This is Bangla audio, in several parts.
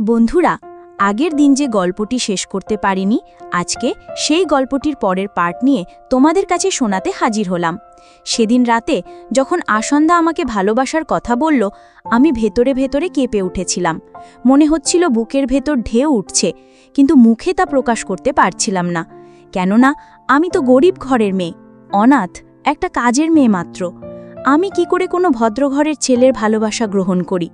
বন্ধুরা, আগের দিন যে গল্পটি শেষ করতে পারিনি, আজকে সেই গল্পটির পরের পার্ট নিয়ে তোমাদের কাছে শোনাতে হাজির হলাম। সেদিন রাতে যখন আসন্দা আমাকে ভালোবাসার কথা বলল, আমি ভেতরে ভেতরে কেঁপে উঠেছিলাম। মনে হচ্ছিল বুকের ভেতর ঢেউ উঠছে, কিন্তু মুখে তা প্রকাশ করতে পারছিলাম না। কেননা, আমি তো গরিব ঘরের মেয়ে, অনাথ, একটা কাজের মেয়ে মাত্র। আমি কি করে কোনো ভদ্রঘরের ছেলের ভালোবাসা গ্রহণ করি?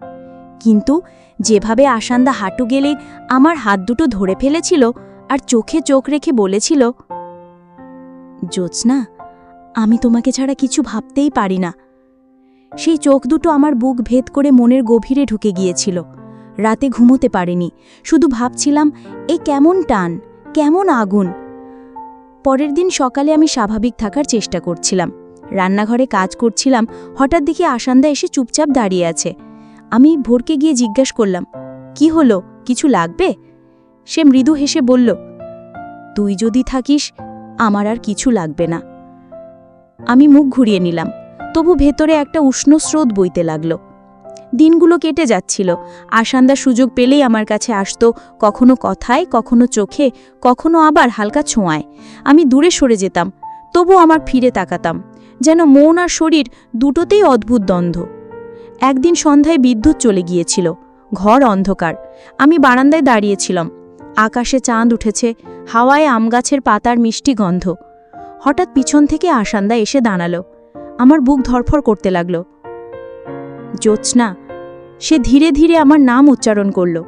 কিন্তু যেভাবে আসান্দা হাঁটু গেলে আমার হাত দুটো ধরে ফেলেছিল আর চোখে চোখ রেখে বলেছিল, জ্যোৎস্না, আমি তোমাকে ছাড়া কিছু ভাবতেই পারি না। সেই চোখ দুটো আমার বুক ভেদ করে মনের গভীরে ঢুকে গিয়েছিল। রাতে ঘুমোতে পারিনি, শুধু ভাবছিলাম, এ কেমন টান, কেমন আগুন? পরের দিন সকালে আমি স্বাভাবিক থাকার চেষ্টা করছিলাম। রান্নাঘরে কাজ করছিলাম, হঠাৎ দেখি আসান্দা এসে চুপচাপ দাঁড়িয়ে আছে। আমি ভোরকে গিয়ে জিজ্ঞাসা করলাম, কি হলো? কিছু লাগবে? সে মৃদু হেসে বলল, তুই যদি থাকিস, আমার আর কিছু লাগবে না। আমি মুখ ঘুরিয়ে নিলাম, তবু ভেতরে একটা উষ্ণ স্রোত বইতে লাগল। দিনগুলো কেটে যাচ্ছিল আসান্দা সুযোগ পেলেই আমার কাছে আসতো, কখনো কথায়, কখনো চোখে, কখনো আবার হালকা ছোঁয়ায়। আমি দূরে সরে যেতাম তবু আমার ফিরে তাকাতাম, যেন মন আর শরীর দুটোতেই অদ্ভুত দ্বন্দ্ব। একদিন সন্ধ্যায় বিদ্যুৎ চলে গিয়েছিল। ঘর অন্ধকার। আমি বারান্দায় দাঁড়িয়েছিলাম। আকাশে চাঁদ উঠেছে, হাওয়ায় আমগাছের পাতার মিষ্টি গন্ধ। হঠাৎ পিছন থেকে আসান্দা এসে দাঁড়াল। আমার বুক ধরফর করতে লাগল। জ্যোৎস্না, সে ধীরে ধীরে আমার নাম উচ্চারণ করল।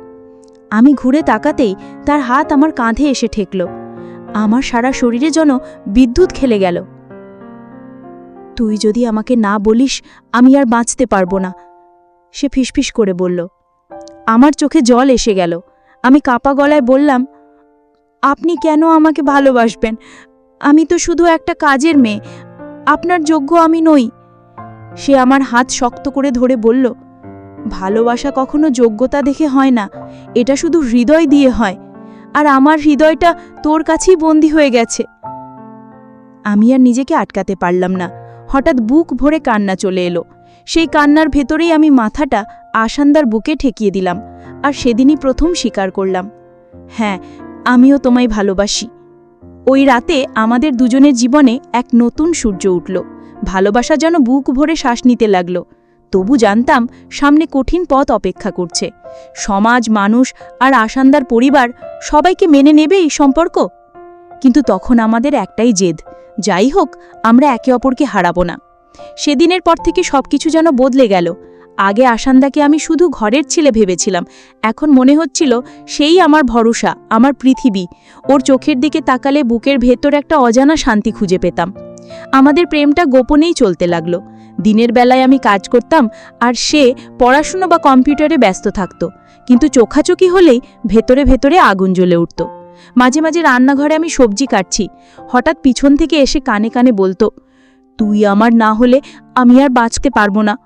আমি ঘুরে তাকাতেই তার হাত আমার কাঁধে এসে ঠেকল। আমার সারা শরীরে যেন বিদ্যুৎ খেলে গেল। তুই যদি আমাকে না বলিস, আমি আর বাঁচতে পারব না। সে ফিসফিস করে বলল, আমার চোখে জল এসে গেল। আমি কাপা গলায় বললাম, আপনি কেন আমাকে ভালোবাসবেন? আমি তো শুধু একটা কাজের মেয়ে। আপনার যোগ্য আমি নই। সে আমার হাত শক্ত করে ধরে বলল, ভালোবাসা কখনো যোগ্যতা দেখে হয় না। এটা শুধু হৃদয় দিয়ে হয়। আর আমার হৃদয়টা তোর কাছেই বন্দী হয়ে গেছে। আমি আর নিজেকে আটকাতে পারলাম না। হঠাৎ বুক ভরে কান্না চলে এলো। সেই কান্নার ভেতরেই আমি মাথাটা আসান্দার বুকে ঠেকিয়ে দিলাম আর সেদিনই প্রথম স্বীকার করলাম। হ্যাঁ আমিও তোমায় ভালোবাসি। ওই রাতে আমাদের দুজনের জীবনে এক নতুন সূর্য উঠল। ভালোবাসা যেন বুক ভরে শ্বাস নিতে লাগল। তবু জানতাম সামনে কঠিন পথ অপেক্ষা করছে। সমাজ, মানুষ আর আসান্দার পরিবার সবাইকে মেনে নেবে এই সম্পর্ক? কিন্তু তখন আমাদের একটাই জেদ যাই হোক, আমরা একে অপরকে হারাবো না। সেদিনের পর থেকে সবকিছু যেন বদলে গেল। আগে আসান্দাকে আমি শুধু ঘরের ছেলে ভেবেছিলাম। এখন মনে হচ্ছিল, সেই আমার ভরসা, আমার পৃথিবী। ওর চোখের দিকে তাকালে বুকের ভেতর একটা অজানা শান্তি খুঁজে পেতাম। আমাদের প্রেমটা গোপনেই চলতে লাগল। দিনের বেলায় আমি কাজ করতাম, আর সে পড়াশুনো বা কম্পিউটারে ব্যস্ত থাকত। কিন্তু চোখাচোখি হলেই ভেতরে ভেতরে আগুন জ্বলে উঠত। মাঝে মাঝে রান্নাঘরে আমি সবজি কাটছি। হঠাৎ পিছন থেকে এসে কানে কানে বলতো, তুই আমার না হলে আমি আর বাঁচতে পারব না।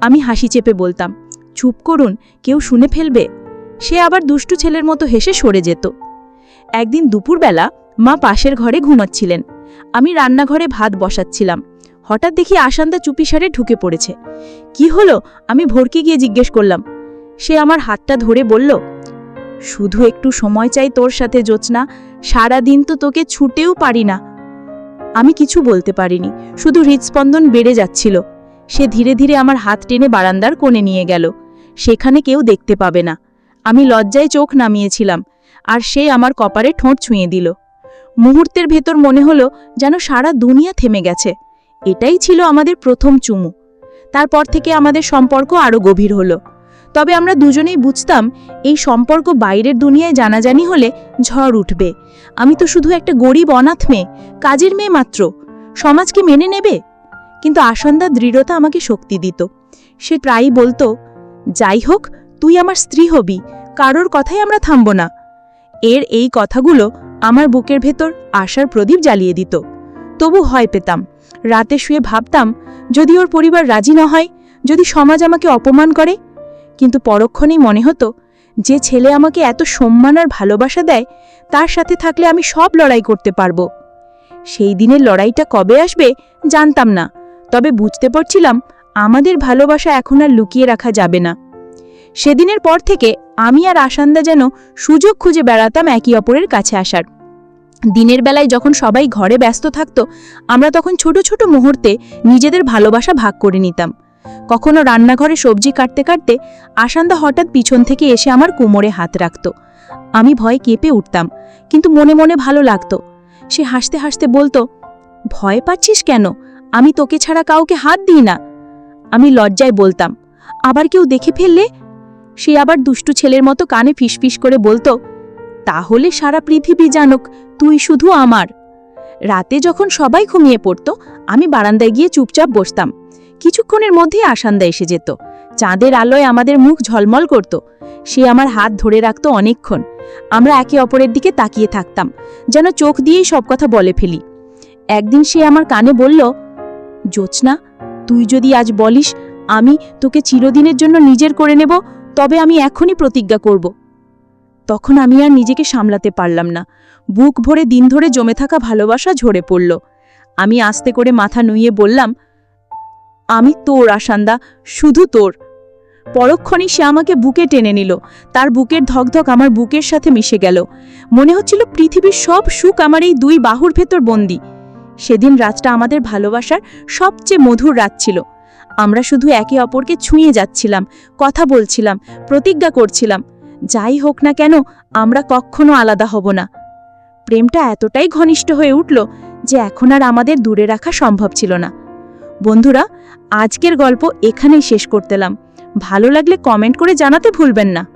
আমি হাসি চেপে বলতাম, চুপ করুন, কেউ শুনে ফেলবে। সে আবার দুষ্টু ছেলের মতো হেসে সরে যেত। একদিন দুপুরবেলা মা পাশের ঘরে ঘুমাচ্ছিলেন। আমি রান্নাঘরে ভাত বসাচ্ছিলাম। হঠাৎ দেখি আসান্দা চুপিসারে ঢুকে পড়েছে। কি হলো? আমি ভরকে গিয়ে জিজ্ঞেস করলাম। সে আমার হাতটা ধরে বলল শুধু একটু সময় চাই তোর সাথে জোৎস্না সারা দিন তো তোকে ছুটেও পারি না। আমি কিছু বলতে পারিনি, শুধু হৃদস্পন্দন বেড়ে যাচ্ছিল। সে ধীরে ধীরে আমার হাত টেনে বারান্দার কোণে নিয়ে গেল। সেখানে কেউ দেখতে পাবে না। আমি লজ্জায় চোখ নামিয়েছিলাম, আর সে আমার কপারে ঠোঁট ছুঁয়ে দিল। মুহূর্তের ভেতর মনে হলো যেন সারা দুনিয়া থেমে গেছে। এটাই ছিল আমাদের প্রথম চুমু। তারপর থেকে আমাদের সম্পর্ক আরও গভীর হলো। তবে আমরা দুজনেই বুঝতাম, এই সম্পর্ক বাইরের দুনিয়ায় জানাজানি হলে ঝড় উঠবে। আমি তো শুধু একটা গরিব, অনাথ মেয়ে, কাজের মেয়ে মাত্র। সমাজকে মেনে নেবে? কিন্তু আসন্দার দৃঢ়তা আমাকে শক্তি দিত। সে প্রায়ই বলতো, যাই হোক, তুই আমার স্ত্রী হবি, কারোর কথাই আমরা থামব না। এর এই কথাগুলো আমার বুকের ভেতর আশার প্রদীপ জ্বালিয়ে দিত। তবু হয় পেতাম। রাতে শুয়ে ভাবতাম, যদি ওর পরিবার রাজি না হয়, যদি সমাজ আমাকে অপমান করে কিন্তু পরক্ষণেই মনে হতো, যে ছেলে আমাকে এত সম্মান আর ভালোবাসা দেয়, তার সাথে থাকলে আমি সব লড়াই করতে পারব। সেই দিনের লড়াইটা কবে আসবে জানতাম না, তবে বুঝতে পারছিলাম আমাদের ভালোবাসা এখন আর লুকিয়ে রাখা যাবে না। সেদিনের পর থেকে আমি আর আসান্দা যেন সুযোগ খুঁজে বেড়াতাম একে অপরের কাছে আসার। দিনের বেলায় যখন সবাই ঘরে ব্যস্ত থাকতো, আমরা তখন ছোট ছোট মুহূর্তে নিজেদের ভালোবাসা ভাগ করে নিতাম। কখনো রান্নাঘরে সবজি কাটতে কাটতে আসান্দা হঠাৎ পিছন থেকে এসে আমার কোমরে হাত রাখত। আমি ভয়ে কেঁপে উঠতাম, কিন্তু মনে মনে ভালো লাগতো। সে হাসতে হাসতে বলতো, ভয় পাচ্ছিস কেন? আমি তোকে ছাড়া কাউকে হাত দিই না। আমি লজ্জায় বলতাম, আবার কেউ দেখে ফেললে? সে আবার দুষ্টু ছেলের মতো কানে ফিসফিস করে বলতো, তাহলে সারা পৃথিবী জানুক, তুই শুধু আমার। রাতে যখন সবাই ঘুমিয়ে পড়তো, আমি বারান্দায় গিয়ে চুপচাপ বসতাম। কিছুক্ষণের মধ্যেই আসান্দা এসে যেত। চাঁদের আলোয় আমাদের মুখ ঝলমল করত। সে আমার হাত ধরে রাখত অনেকক্ষণ। আমরা একে অপরের দিকে তাকিয়ে থাকতাম, যেন চোখ দিয়েই সব কথা বলে ফেলি। একদিন সে আমার কানে বলল, জ্যোৎস্না, তুই যদি আজ বলিস, আমি তোকে চিরদিনের জন্য নিজের করে নেব, তবে আমি এখনই প্রতিজ্ঞা করব। তখন আমি আর নিজেকে সামলাতে পারলাম না। বুক ভরে দিন ধরে জমে থাকা ভালোবাসা ঝরে পড়ল। আমি আস্তে করে মাথা নুইয়ে বললাম আমি তোর আসান্দা শুধু তোর। পরক্ষণেই সে আমাকে বুকে টেনে নিল। তার বুকের ধকধক আমার বুকের সাথে মিশে গেল। মনে হচ্ছিল পৃথিবীর সব সুখ আমার এই দুই বাহুর ভেতর বন্দি। সেদিন রাতটা আমাদের ভালোবাসার সবচেয়ে মধুর রাত ছিল। আমরা শুধু একে অপরকে ছুঁয়ে যাচ্ছিলাম, কথা বলছিলাম, প্রতিজ্ঞা করছিলাম। যাই হোক না কেন, আমরা কখনো আলাদা হব না। প্রেমটা এতটাই ঘনিষ্ঠ হয়ে উঠল যে এখন আর আমাদের দূরে রাখা সম্ভব ছিল না। বন্ধুরা আজকের গল্প এখানেই শেষ করতেলাম ভালো লাগলে কমেন্ট করে জানাতে ভুলবেন না।